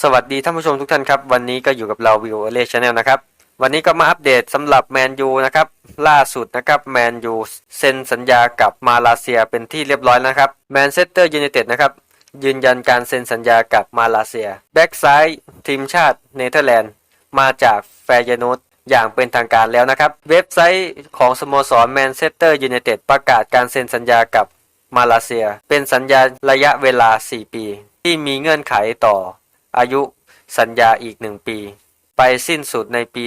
สวัสดีท่านผู้ชมทุกท่านครับ วันนี้ก็อยู่กับเราวิวเอเลชแนลนะครับ วันนี้ก็มาอัปเดตสำหรับแมนยูนะครับ ล่าสุดนะครับแมนยูเซ็นสัญญากับมาเลเซียเป็นที่เรียบร้อยนะครับแมนเชสเตอร์ยูไนเต็ดนะครับ ยืนยันการเซ็นสัญญากับมาเลเซีย แบ็กซ้ายทีมชาติเนเธอร์แลนด์ มาจากแฟยานูตอย่างเป็นทางการแล้วนะครับ เว็บไซต์ของสโมสรแมนเชสเตอร์ยูไนเต็ดประกาศการเซ็นสัญญากับมาเลเซีย เป็นสัญญาระยะเวลา 4 ปี ที่มีเงื่อนไขต่อ อายุสัญญาอีก 1 ปี ไปสิ้นสุดในปี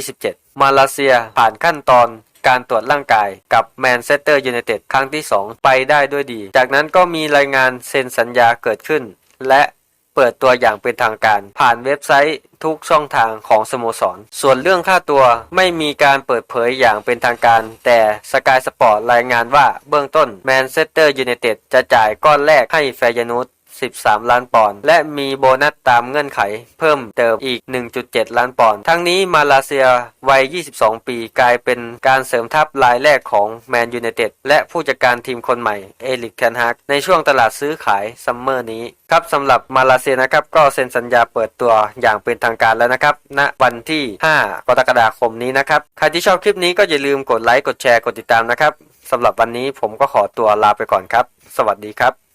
2027 มาเลเซียผ่านขั้นตอนการตรวจร่างกายกับแมนเชสเตอร์ยูไนเต็ดครั้งที่ 2 ไปได้ด้วยดี จากนั้นก็มีรายงานเซ็นสัญญาเกิดขึ้น และเปิดตัวอย่างเป็นทางการ ผ่านเว็บไซต์ทุกช่องทางของสโมสร ส่วนเรื่องค่าตัวไม่มีการเปิดเผยอย่างเป็นทางการ แต่สกายสปอร์ตรายงานว่าเบื้องต้นแมนเชสเตอร์ยูไนเต็ดจะจ่ายก้อนแรกให้แฟยานุส 13 ล้านปอนด์และมีโบนัสตามเงื่อนไข เพิ่มเติมอีก 1.7 ล้านปอนด์ทั้งนี้มาเลเซียวัย 22 ปี กลายเป็นการเสริมทัพรายแรกของแมนยูไนเต็ดและผู้จัดการทีมคนใหม่ เอลิกแคนฮักในช่วงตลาดซื้อขายซัมเมอร์นี้ครับสำหรับมาเลเซียนะครับก็เซ็นสัญญาเปิดตัวอย่างเป็นทางการแล้วนะครับณวันที่ 5 กรกฎาคมนี้นะครับใครที่ชอบคลิปนี้ก็อย่าลืมกดไลค์กดแชร์กดติดตามนะครับสำหรับวันนี้ผมก็ขอตัวลาไปก่อนครับ สวัสดีครับ